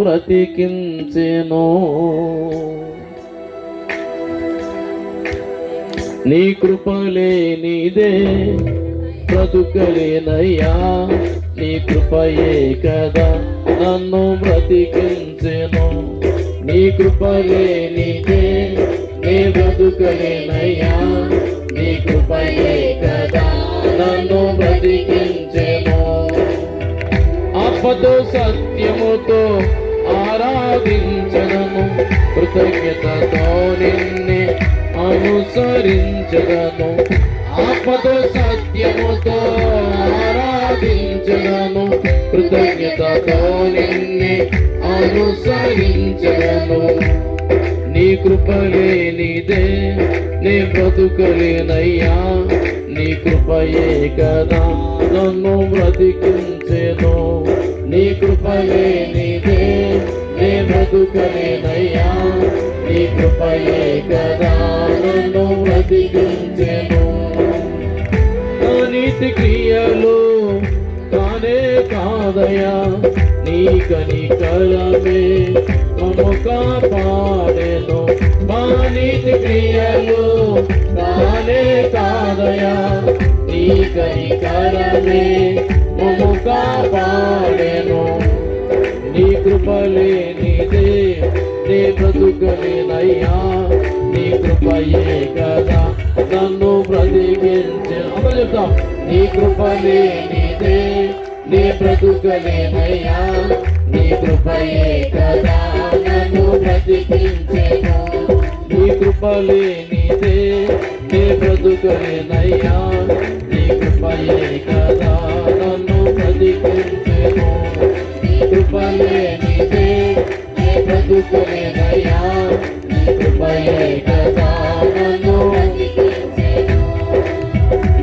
బ్రతికించెను నీ కృపలే నీదే బ్రతుకలేనయ్యా. నీ కృపయే కదా నన్ను బ్రతికించెను. నీ కృపలే నీదే నీ బ్రతుకలేనయ్యా. నీ కృపయే కదా నన్ను బ్రతికించెను. ఆపతో సత్యముతో ఆరాధించడము కృతజ్ఞతతో నిన్నే అనుసరించడము ఆపతో సత్యముతో ఆరాధించడము కృతజ్ఞతతో నిన్నే అనుసరించడము నీ కృపలే నీదే నీ బ్రతుకలేనయ్యా నీ కృపయే కదా నన్ను బ్రతికించెను. నీ కృపయే నీదే నీ నీ కృపయే కదా. నన్ను బ్రతికించెను. నా నీతి క్రియలు కానే కాదయా నీ కనికరమే మమ్ము కాపాడెను. మా నీతి క్రియలు కానే కాదయా నీ కనికరమే మమ్ము కాపాడెను. నీ నీ కృపయే కదా. నన్ను బ్రతికించే అమ్మ చెప్తాం. నీ కృపలే నీదే నీ బ్రతుకలేనయ్యా నీ కృపయే కదా. నన్ను బ్రతికించేను. నీ కృపలే నీదే నీ బ్రతుకలేనయ్యా నీ కృపయే కదా. నన్ను బ్రతికించేను. నీ కృపలే నీదే నీ నీ కృపయే కదా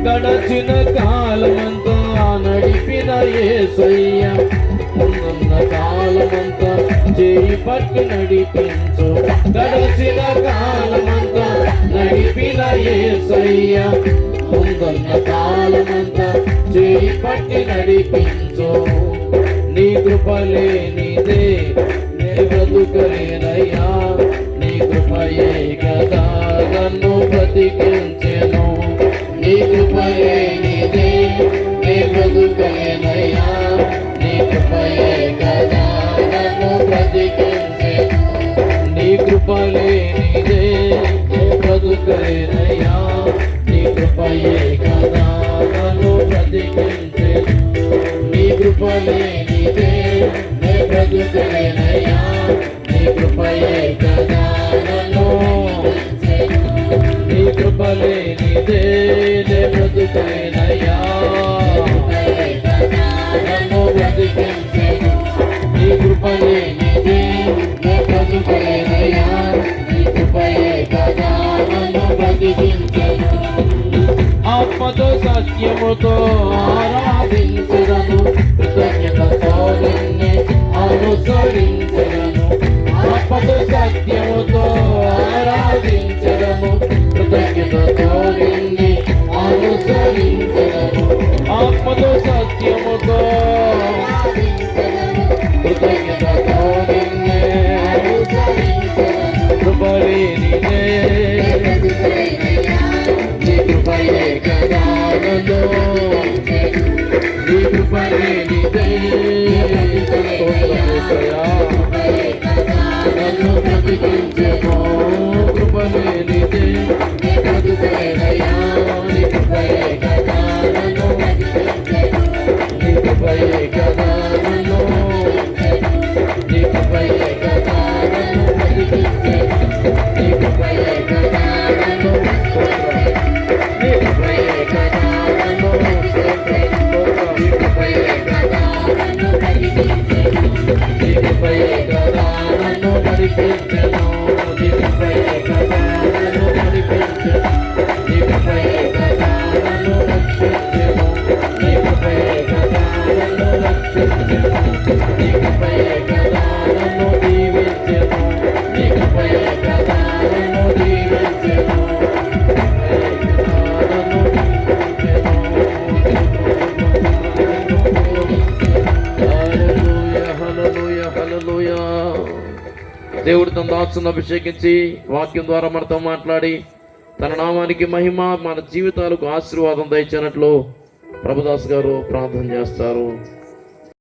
గడచిన కాలమంతా నడిపిన ఏసయ్య ఉన్న కాలమంతా చేయి పట్టి నడిపించు. గడచిన కాలమంతా నడిపిన ఏసయ్య ముందున్న కాలమంతా చేయి పట్టి నడిపించు. నీ కృపలే నీదే నే బ్రతుకలేనయ్యా. నీ కృపయే కదా నన్ను బ్రతికించెను. నీ కృపయే నీదే నే బ్రతుకలేనయ్యా. నీ కృపయే కదా నన్ను బ్రతికించెను. నీ కృపలే నీదే నే బ్రతుకలేనయ్యా. నీ కృపయే కదా నన్ను బ్రతికించెను. నీ కృపలే నీదే నీ బ్రతుకలేనయ్యా నీ కృపయే కదా నన్ను నీ కృపలే నీదే నీ బ్రతుకలేనయ్యా నన్ను బ్రతికించెను నీ కృపలే నీదే నీ బ్రతుకలేనయ్యా నీ కృపయే కదా నన్ను బ్రతికించెను ఆత్మతో సత్యముతో ఆరాధించదను అనుసరించదను ఆత్మతో సత్యముతో ఆరాధించదను కృతజ్ఞతతో నిన్ను అనుసరించదను ఆత్మతో సత్యముతో కృతజ్ఞతతో నిన్నే కృపలే నీదే నీ కృపయే కదా నన్ను నన్ను బ్రతికించెను దేవుడు దాసును అభిషేకించి వాక్యం ద్వారా మనతో మాట్లాడి తన నామానికి మహిమ మన జీవితాలకు ఆశీర్వాదం దయచినట్లు ప్రభుదాస్ గారు ప్రార్థన చేస్తారు.